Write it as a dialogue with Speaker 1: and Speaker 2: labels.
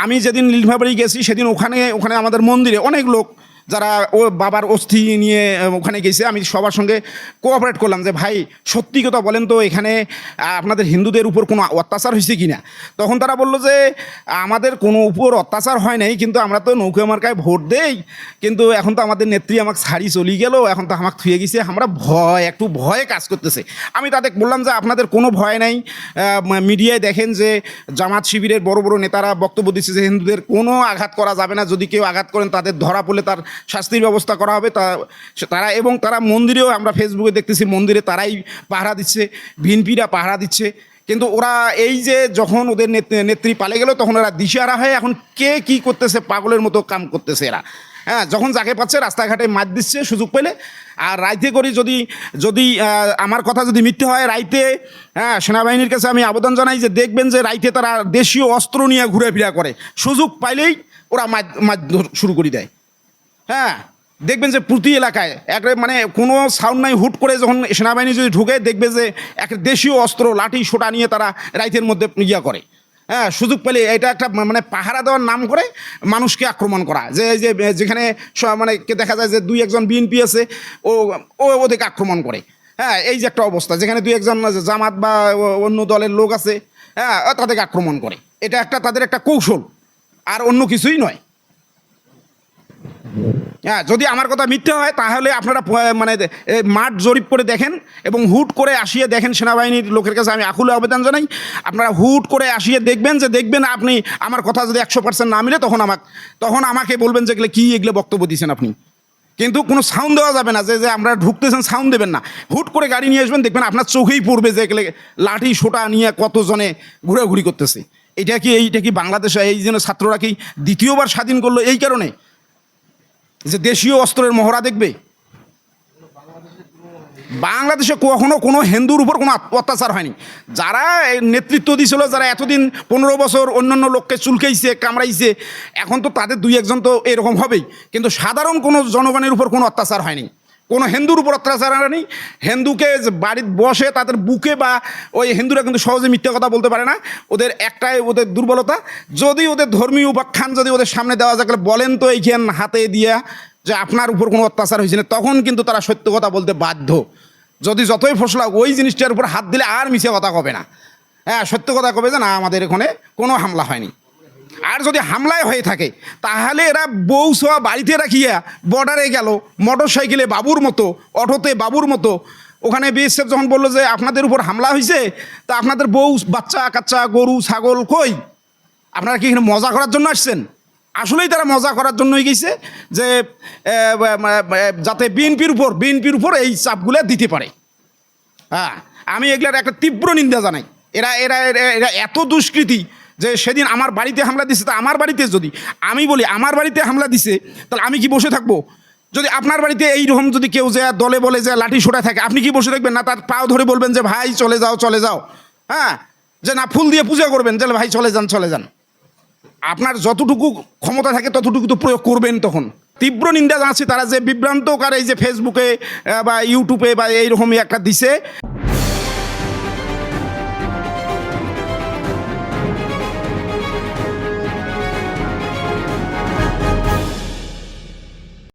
Speaker 1: আমি যেদিন নীলফাবাড়ি গেছি সেদিন ওখানে ওখানে আমাদের মন্দিরে অনেক লোক যারা ও বাবার অস্থি নিয়ে ওখানে গেছে, আমি সবার সঙ্গে কোঅপারেট করলাম যে, ভাই, সত্যি কথা বলেন তো, এখানে আপনাদের হিন্দুদের উপর কোনো অত্যাচার হয়েছে কি না তখন তারা বলল যে, আমাদের কোনো উপর অত্যাচার হয় নাই, কিন্তু আমরা তো নৌকা মার্কায় ভোট দেই। কিন্তু এখন তো আমাদের নেত্রী আমাকে ছাড়ি চলি গেল, এখন তো আমাকে থুয়ে গেছে, আমরা ভয়, একটু ভয়ে কাজ করতেছে। আমি তাদের বললাম যে, আপনাদের কোনো ভয় নাই। মিডিয়ায় দেখেন যে, জামাত শিবিরের বড় বড় নেতারা বক্তব্য দিচ্ছে যে, হিন্দুদের কোনো আঘাত করা যাবে না। যদি কেউ আঘাত করেন, তাদের ধরা পড়লে তার শাস্তির ব্যবস্থা করা হবে। তা তারা এবং তারা মন্দিরেও আমরা ফেসবুকে দেখতেছি, মন্দিরে তারাই পাহারা দিচ্ছে ভিনপিরা পাহারা দিচ্ছে। কিন্তু ওরা এই যে যখন ওদের নেত্রী পালে গেল, তখন ওরা দিশেহারা হয়ে এখন কে কি করতেছে, পাগলের মতো কাম করতেছে এরা। হ্যাঁ যখন যাকে পাচ্ছে, রাস্তাঘাটে মার দিচ্ছে, সুযোগ পেলে। আর রাইতে করি যদি যদি আমার কথা যদি মিথ্যে হয়, রাইতে হ্যাঁ সেনাবাহিনীর কাছে আমি আবেদন জানাই যে দেখবেন যে রাইতে তারা দেশীয় অস্ত্র নিয়ে ঘুরে ফিরা করে। সুযোগ পাইলেই ওরা মার শুরু করে দেয়। হ্যাঁ দেখবেন যে প্রতি এলাকায় এক মানে কোনো সাউন্ড নাই, হুট করে যখন সেনাবাহিনী যদি ঢুকে, দেখবে যে এক দেশীয় অস্ত্র, লাঠি, সোটা নিয়ে তারা রাইতের মধ্যে ইয়া করে। হ্যাঁ সুযোগ পেলে এটা একটা মানে পাহারা দেওয়ার নাম করে মানুষকে আক্রমণ করা। যে যে যেখানে মানে দেখা যায় যে দুই একজন বিএনপি আছে, ও ও ওদেরকে আক্রমণ করে। হ্যাঁ এই যে একটা অবস্থা, যেখানে দুই একজন জামাত বা অন্য দলের লোক আছে হ্যাঁ তাদেরকে আক্রমণ করে। এটা একটা তাদের একটা কৌশল, আর অন্য কিছুই নয়। হ্যাঁ যদি আমার কথা মিথ্যে হয়, তাহলে আপনারা মানে মাঠ জরিপ করে দেখেন এবং হুট করে আসিয়ে দেখেন সেনাবাহিনীর লোকের কাছে আমি আকুলে আবেদন জানাই। আপনারা হুট করে আসিয়ে দেখবেন যে, দেখবেন আপনি আমার কথা যদি একশো পার্সেন্ট না মিলে, তখন আমাকে তখন আমাকে বলবেন যে, এগুলো কী, এগুলো বক্তব্য দিয়েছেন আপনি। কিন্তু কোনো সাউন্ড দেওয়া যাবে না, যে যে, আমরা ঢুকতেছেন সাউন্ড দেবেন না। হুট করে গাড়ি নিয়ে আসবেন, দেখবেন আপনার চোখেই পড়বে যে, এগুলো লাঠি, সোটা নিয়ে কতজনে ঘুরাঘুরি করতেছে। এটা কি, এইটা কি বাংলাদেশে এই জন্য ছাত্ররা কি দ্বিতীয়বার স্বাধীন করল এই কারণে? যে দেশীয় অস্ত্রের মহড়া দেখবে? বাংলাদেশে কখনো কোনো হিন্দুর উপর কোনো অত্যাচার হয়নি। যারা নেতৃত্ব দিয়েছিল, যারা এতদিন পনেরো বছর অন্যান্য লোককে চুলকেইছে, কামড়াইছে, এখন তো তাদের দুই একজন তো এরকম হবেই। কিন্তু সাধারণ কোনো জনগণের উপর কোনো অত্যাচার হয়নি। কোনো হিন্দুর উপর অত্যাচার হয়নি। হিন্দুকে যে বাড়িতে বসে তাদের বুকে বা ওই হিন্দুরা কিন্তু সহজে মিথ্যা কথা বলতে পারে না। ওদের একটাই ওদের দুর্বলতা। যদি ওদের ধর্মীয় উপাখ্যান যদি ওদের সামনে দেওয়া যায় বলেন তো এইখান হাতে দিয়া যে আপনার উপর কোনো অত্যাচার হয়েছে না, তখন কিন্তু তারা সত্য কথা বলতে বাধ্য। যদি যতই ফসলা, ওই জিনিসটার উপর হাত দিলে আর মিছে কথা কবে না? হ্যাঁ সত্য কথা কবে যে না, আমাদের এখানে কোনো হামলা হয়নি। আর যদি হামলায় হয়ে থাকে, তাহলে এরা বউ সোয়া বাড়িতে রাখিয়া বর্ডারে গেল মোটর সাইকেলে বাবুর মতো, অটোতে বাবুর মতো। ওখানে বিএসএফ যখন বলল যে আপনাদের উপর হামলা হয়েছে তা আপনাদের বউ, বাচ্চা, কাচ্চা, গরু, ছাগল কই? আপনারা কি এখানে মজা করার জন্য আসছেন? আসলেই তারা মজা করার জন্যই গেছে যে যাতে বিএনপির উপর বিএনপির উপর এই চাপগুলো দিতে পারে। হ্যাঁ আমি এগুলার একটা তীব্র নিন্দা জানাই। এরা, এরা- এরা এত দুষ্কৃতি যে সেদিন আমার বাড়িতে হামলা দিছে, তা আমার বাড়িতে যদি আমি বলি, আমার বাড়িতে হামলা দিছে তাহলে আমি কি বসে থাকব? যদি আপনার বাড়িতে এইরকম যদি কেউ যে দলে বলে যে লাঠি সোটা থাকে, আপনি কি বসে থাকবেন? না, তার পাও ধরে বলবেন যে, ভাই, চলে যাও চলে যাও। হ্যাঁ? যে না, ফুল দিয়ে পূজা করবেন, যে, ভাই, চলে যান চলে যান। আপনার যতটুকু ক্ষমতা থাকে, ততটুকু তো প্রয়োগ করবেন তখন। তীব্র নিন্দা জানাচ্ছি তারা যে বিভ্রান্তকার এই যে ফেসবুকে বা ইউটিউবে বা এইরকমই একটা দিছে।